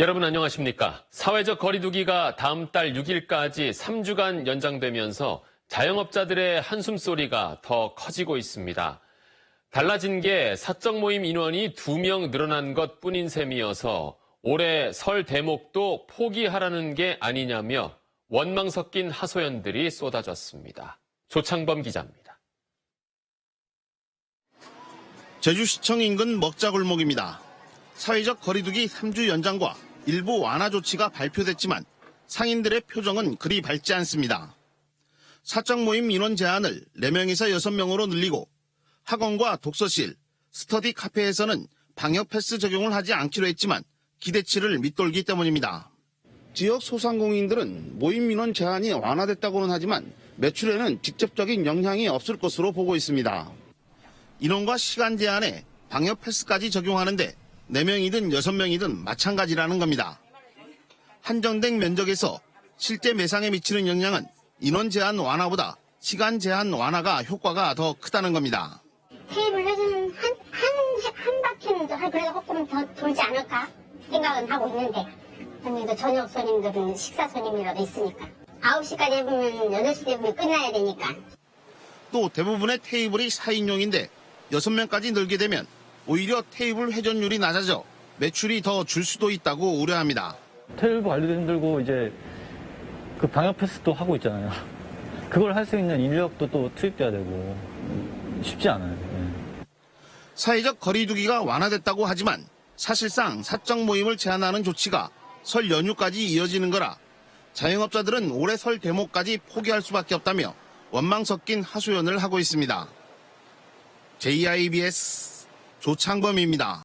여러분 안녕하십니까? 사회적 거리두기가 다음 달 6일까지 3주간 연장되면서 자영업자들의 한숨 소리가 더 커지고 있습니다. 달라진 게 사적 모임 인원이 2명 늘어난 것 뿐인 셈이어서 올해 설 대목도 포기하라는 게 아니냐며 원망 섞인 하소연들이 쏟아졌습니다. 조창범 기자입니다. 제주시청 인근 먹자골목입니다. 사회적 거리두기 3주 연장과 일부 완화 조치가 발표됐지만 상인들의 표정은 그리 밝지 않습니다. 사적 모임 인원 제한을 4명에서 6명으로 늘리고 학원과 독서실, 스터디 카페에서는 방역 패스 적용을 하지 않기로 했지만 기대치를 밑돌기 때문입니다. 지역 소상공인들은 모임 인원 제한이 완화됐다고는 하지만 매출에는 직접적인 영향이 없을 것으로 보고 있습니다. 인원과 시간 제한에 방역 패스까지 적용하는데 4명이든 6명이든 마찬가지라는 겁니다. 한정된 면적에서 실제 매상에 미치는 영향은 인원 제한 완화보다 시간 제한 완화가 효과가 더 크다는 겁니다. 테이블 해주는 한, 한, 한 바퀴는 더, 한, 그래도 조금 더 돌지 않을까 생각은 하고 있는데, 손님도 저녁 손님들은 식사 손님이라도 있으니까. 9시까지 해보면 8시 되면 끝나야 되니까. 또 대부분의 테이블이 4인용인데 6명까지 늘게 되면 오히려 테이블 회전율이 낮아져 매출이 더 줄 수도 있다고 우려합니다. 테이블 관리도 힘들고 이제 그 방역 패스도 하고 있잖아요. 그걸 할 수 있는 인력도 또 투입돼야 되고 쉽지 않아요. 예. 사회적 거리두기가 완화됐다고 하지만 사실상 사적 모임을 제한하는 조치가 설 연휴까지 이어지는 거라 자영업자들은 올해 설 대목까지 포기할 수밖에 없다며 원망 섞인 하소연을 하고 있습니다. JIBS 조창범입니다.